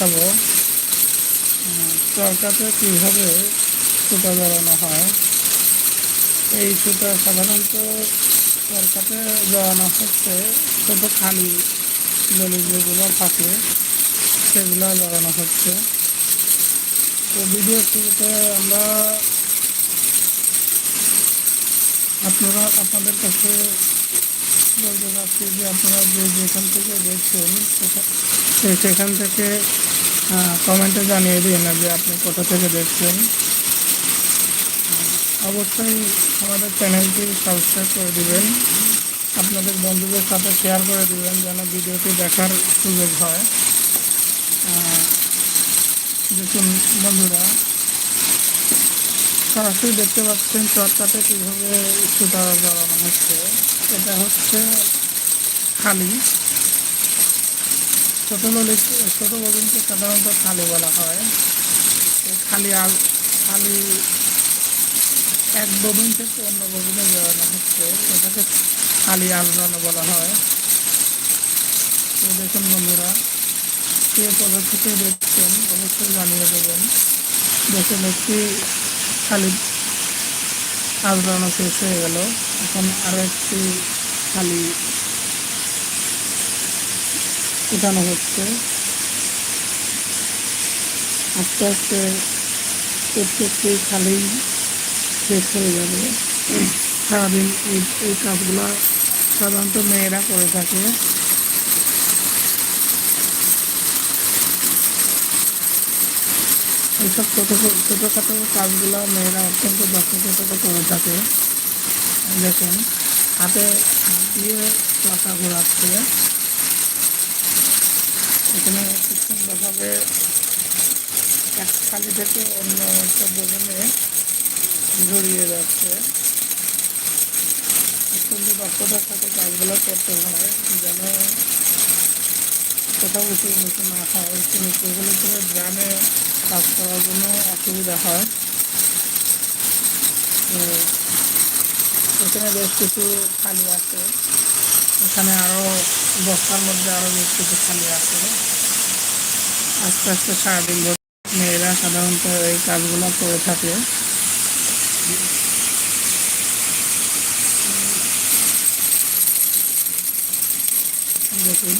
দেখাবো। চরকাতে কীভাবে সুতা জড়ানো হয়? এই সুতা সাধারণত চরকাতে জড়ানো হচ্ছে ছোটো খালি ললি যেগুলো থাকে, সেগুলো জড়ানো হচ্ছে। তো ভিডিও শুরুতে আমরা আপনারা, আপনাদের কাছে বলতে চাচ্ছি যে আপনারা যে যেখান থেকে দেখছেন সেখান থেকে কমেন্টে জানিয়ে দিন যে আপনি কোথা থেকে দেখছেন। অবশ্যই আমাদের চ্যানেলটি সাবস্ক্রাইব করে দিবেন। আপনাদের বন্ধুদের সাথে শেয়ার করে দিবেন যেন ভিডিওটি দেখার সুযোগ হয়। দেখুন বন্ধুরা সরাসরি দেখতে পাচ্ছেন চটকাতে কীভাবে সুতা জড়ানো হচ্ছে। এটা হচ্ছে খালি। ছোটো ললিত ছোটো ববিনকে সাধারণত খালি বলা হয়। খালি আল খালি এক ববিন থেকে অন্য ববিনে জড়ানো হচ্ছে। এটাকে খালি আলগানো বলা হয়। তো দেখুন বন্ধুরা, কে থেকে দেখছেন অবশ্যই জানিয়ে দেবেন। দেখুন একটি খালি আলগানো শেষ হয়ে গেল। এখন আরও একটি খালি উঠানো হচ্ছে। আস্তে আস্তে প্রত্যেকটি খালি শেষ হয়ে যাবে। সারাদিন এই এই কাজগুলো সাধারণত মেয়েরা করে থাকে। এইসব ছোটো ছোটোখাটো কাজগুলো মেয়েরা অত্যন্ত দক্ষতার সাথে করে থাকে। দেখুন, হাতে হাত দিয়ে চাকা ঘোরাচ্ছে। এখানে খুব সুন্দরভাবে এক খালি থেকে অন্য একটা বোঝনে জড়িয়ে যাচ্ছে। অত্যন্ত দক্ষতার সাথে কাজগুলো করতে হয়, যেন কোথাও উঁচু নিচু না হয়। উঁচু নিচুগুলো করে গ্রামে কাজ করার জন্য অসুবিধা হয়। তো এখানে বেশ কিছু খালি আছে। এখানে আরও বস্তার মধ্যে আরও বেশ কিছু খালি আছে। আস্তে আস্তে সারাদিন মেয়েরা সাধারণত এই কাজগুলো করে থাকে। দেখুন।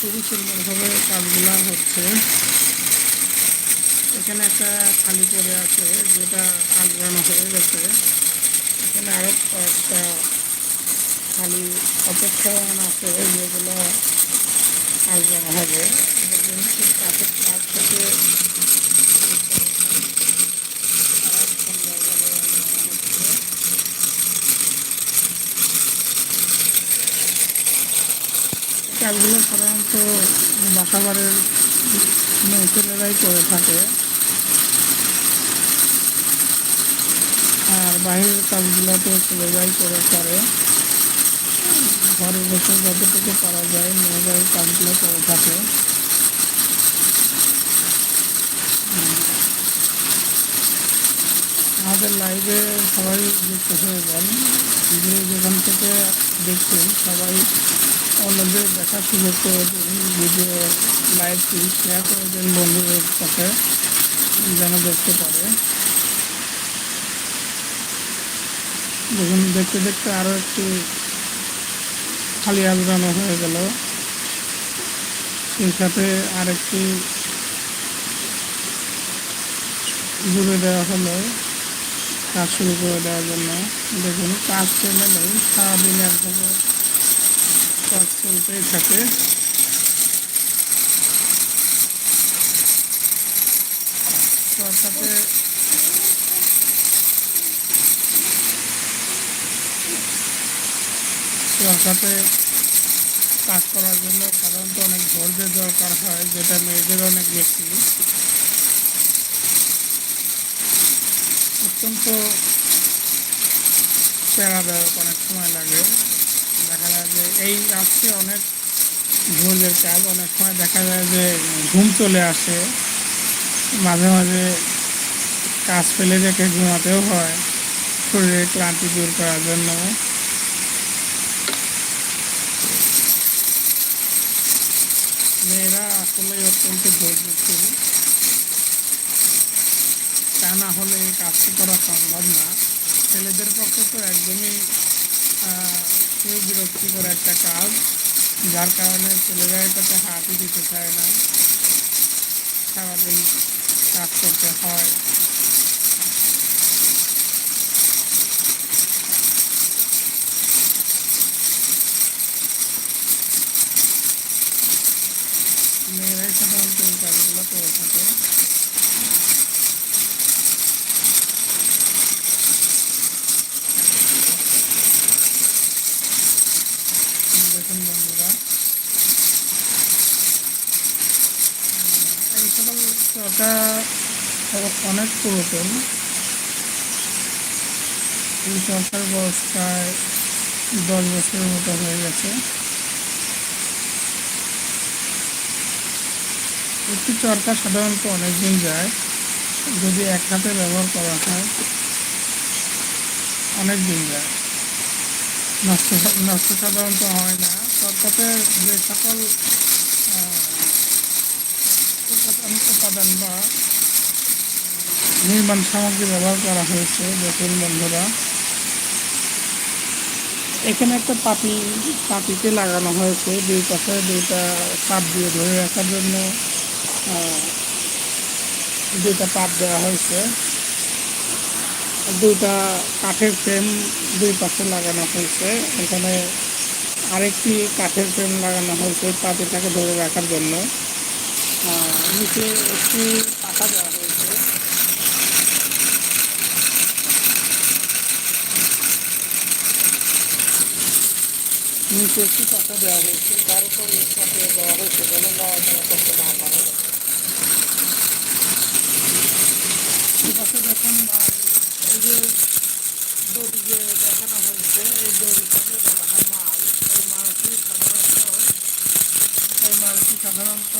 খুবই সুন্দরভাবে কাজগুলো হচ্ছে। এখানে একটা খালি পড়ে আছে, যেটা আলগানো হয়ে গেছে। এখানে আরও কয়েকটা খালি অপেক্ষমান আছে, যেগুলো আলগানো হবে। কাজের কাছ থেকে আরও সুন্দরভাবে আলগানো হচ্ছে। কাজগুলো সাধারণত বাসাবাড়ির ছেলেরাই করে থাকে। আর বাইরের কাজগুলো তো ছেলেরাই করে করে। ঘরে বসে যতটুকু করা যায় মেয়েরাই কাজগুলো করে থাকে। আমাদের লাইভে সবাই যুক্ত হয়ে যান। যে যেখান থেকে দেখছেন, সবাই অন্যদের দেখার সুযোগ করে দিন ভিডিও লাইভটি শেয়ার করে দেন বন্ধুদের সাথে, যেন দেখতে পারে। দেখুন, দেখতে দেখতে আরও একটি খালি আলগানো হয়ে গেল। সেই সাথে আরেকটি জুড়ে দেওয়া হলো কাজ শুরু করে দেওয়ার জন্য। দেখুন, কাজ থেমে নেই সারাদিন একভাবে কাজ চলতেই থাকে। সাথে সাথে কাজ করার জন্য সাধারণত অনেক ধৈর্যের দরকার হয়, যেটা মেয়েদের অনেক বেশি। অত্যন্ত প্যারাদায়ক, অনেক সময় লাগে। দেখা যায় যে এই আজকে অনেক ধৈর্যের কাজ, অনেক সময় দেখা যায় যে ঘুম চলে আসে। মাঝে মাঝে কাজ ফেলে রেখে ঘুমাতেও হয়, শরীরে ক্লান্তি দূর করার জন্য। মেয়েরা আসলে অত্যন্ত ধৈর্যশীল। তা না হলে কাজটি করা সম্ভব না। ছেলেদের পক্ষে তো একদমই আহ, খুবই বিরক্তিকর একটা কাজ যার কারণে ছেলেরা এটাতে হাতই দিতে চায় না সারাদিন কাজ করতে হয় মেয়েরাই সাধারণত এই কাজগুলো করে থাকে দেখুন বন্ধুরা চরকা অনেক পুরাতন। এই চরকার বয়স প্রায় দশ বছরের মতো হয়ে গেছে। একটি চরকা সাধারণত অনেক দিন যায়, যদি এক হাতে ব্যবহার করা হয় অনেক দিন যায়। নষ্ট নষ্ট সাধারণত হয় না। চরকাতে যে সকল উপাদান বা নির্মাণ সামগ্রী ব্যবহার করা হয়েছে দেখুন বন্ধুরা। এখানে একটা পাতি পাতিতে লাগানো হয়েছে। দুই পাশে দুইটা পাত দিয়ে ধরে রাখার জন্য দুইটা পাপ দেওয়া হয়েছে। দুইটা কাঠের ফ্রেম দুই পাশে লাগানো হয়েছে। এখানে আরেকটি কাঠের ফ্রেম লাগানো হয়েছে পাতিটাকে ধরে রাখার জন্য। নিচে একটি পাখা দেওয়া হয়েছে নিচে একটি পাখা দেওয়া হয়েছে তার উপর পাখা দেওয়া হয়েছে যেন নড়াচড়া করতে না পারে। পাশে দেখুন এই যে দড়ি যে দেখানো হয়েছে, এই দড়িটাকে বলা হয় মাল। এই মালটি সাধারণত এই মালটি সাধারণত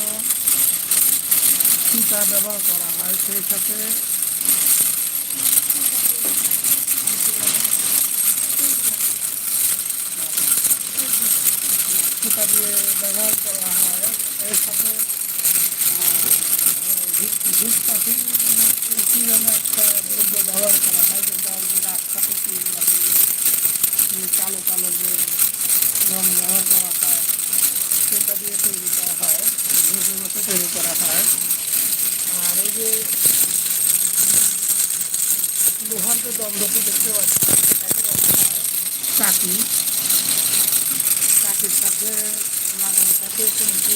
সীতা ব্যবহার করা হয়, সেই সাথে সুতা দিয়ে ব্যবহার করা হয়, এর সাথে ঘুষ পাখি কি একটা দ্রব্য ব্যবহার করা হয়, যেটা রাস্তাতে কালো কালো যে রং ব্যবহার করা হয়, সেটা দিয়ে তৈরি করা হয় ঘষে তৈরি করা হয়। যে লোহার যে দ্বন্দ্বটি দেখতে পাচ্ছি। চাকি চাকির সাথে লাগানো থাকে কিন্তু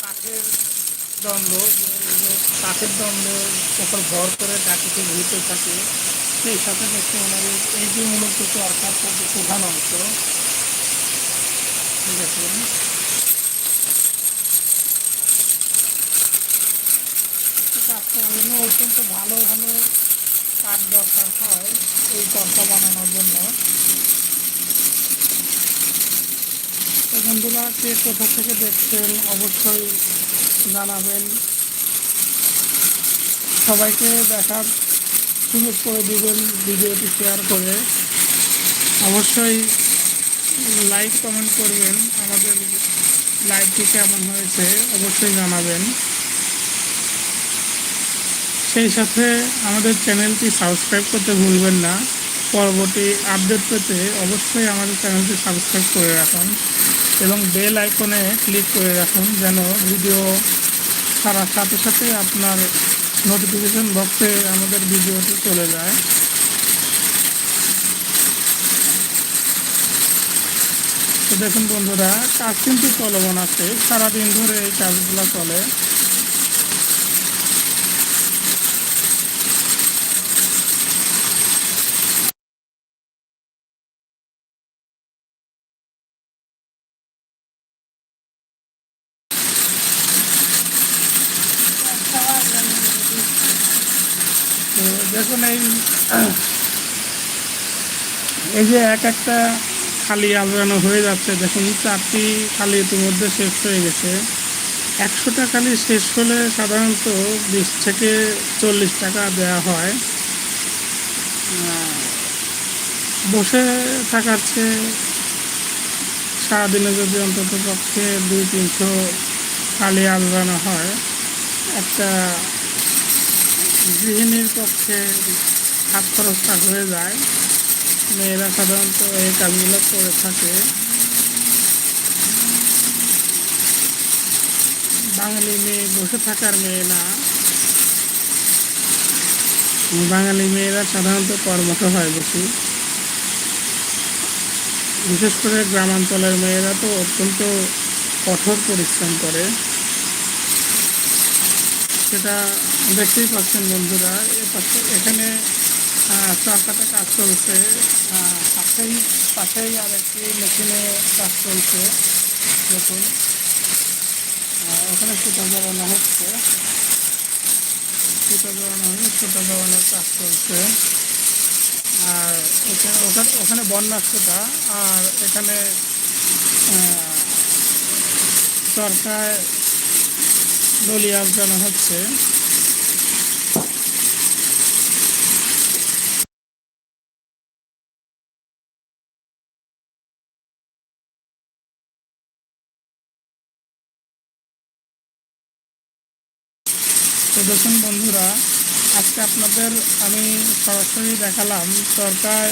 কাঠের যে কাঠের দ্বন্দ্বের উপর ভর করে ডাকিতে ঘুরতে থাকে। সেই সাথে দেখতে আমাদের এই যে মূলত যে প্রধান অংশ। দেখুন কাজ করার জন্য অত্যন্ত ভালো ভালো কাঠ দরকার হয় এই চরকা বানানোর জন্য। বন্ধুরা, কে কোথা থেকে দেখছেন অবশ্যই জানাবেন। সবাইকে দেখার সুযোগ করে দিবেন ভিডিওটি শেয়ার করে। অবশ্যই লাইক কমেন্ট করবেন। আমাদের লাইভটি কেমন হয়েছে অবশ্যই জানাবেন। সেই সাথে আমাদের চ্যানেলটি সাবস্ক্রাইব করতে ভুলবেন না। পরবর্তী আপডেট পেতে অবশ্যই আমাদের চ্যানেলটি সাবস্ক্রাইব করে রাখুন এবং বেল আইকনে ক্লিক করে রাখুন যেন ভিডিও ছাড়ার সাথে সাথে আপনার নোটিফিকেশন বক্সে আমাদের ভিডিওটি চলে যায়। তো দেখুন বন্ধুরা, কাজ কিন্তু চলমান আছে। সারাদিন ধরে এই কাজগুলো চলে তো দেখুন এই এই যে এক একটা খালি আলগানো হয়ে যাচ্ছে, দেখুন, চারটি খালি ইতিমধ্যে শেষ হয়ে গেছে। একশোটা খালি শেষ হলে সাধারণত বিশ থেকে চল্লিশ টাকা দেওয়া হয়। বসে থাকার চেয়ে সারাদিনে যদি অন্তত পক্ষে দুই, তিনশো খালি আলগানো হয়, একটা গৃহিণীর পক্ষে হাত খরচটা হয়ে যায়। মেয়েরা সাধারণত এই কাজগুলো করে থাকে। বাঙালি মেয়ে বসে থাকার মেয়ে না। বাঙালি মেয়েরা সাধারণত কর্মঠ হয় বেশি। বিশেষ করে গ্রামাঞ্চলের মেয়েরা তো অত্যন্ত কঠোর পরিশ্রম করে। সেটা দেখতেই পাচ্ছেন বন্ধুরা এখানে আহ, চরকাতে কাজ চলছে পাশেই পাশেই আর একটি মেশিনে কাজ চলছে দেখুন ওখানে সুতা জড়ানো হচ্ছে সুতা জড়ানো হয়ে সুতা জড়ানোর কাজ চলছে আর এখানে ওখানে ওখানে বন্যার সুতা আর এখানে আহ, দলি আবজানো হচ্ছে। দেখুন বন্ধুরা, আজকে আপনাদের আমি সরাসরি দেখালাম সরকার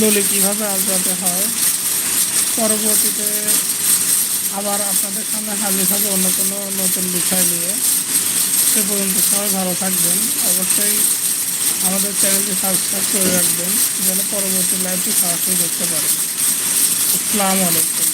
দলি কীভাবে আলগাতে হয়। পরবর্তীতে আবার আপনাদের সামনে হাজির হবে অন্য কোনো নতুন বিষয় নিয়ে। সে পর্যন্ত সবাই ভালো থাকবেন। অবশ্যই আমাদের চ্যানেলটি সাবস্ক্রাইব করে রাখবেন, যেন পরবর্তী লাইভটি সরাসরি দেখতে পারেন। আসসালামু আলাইকুম।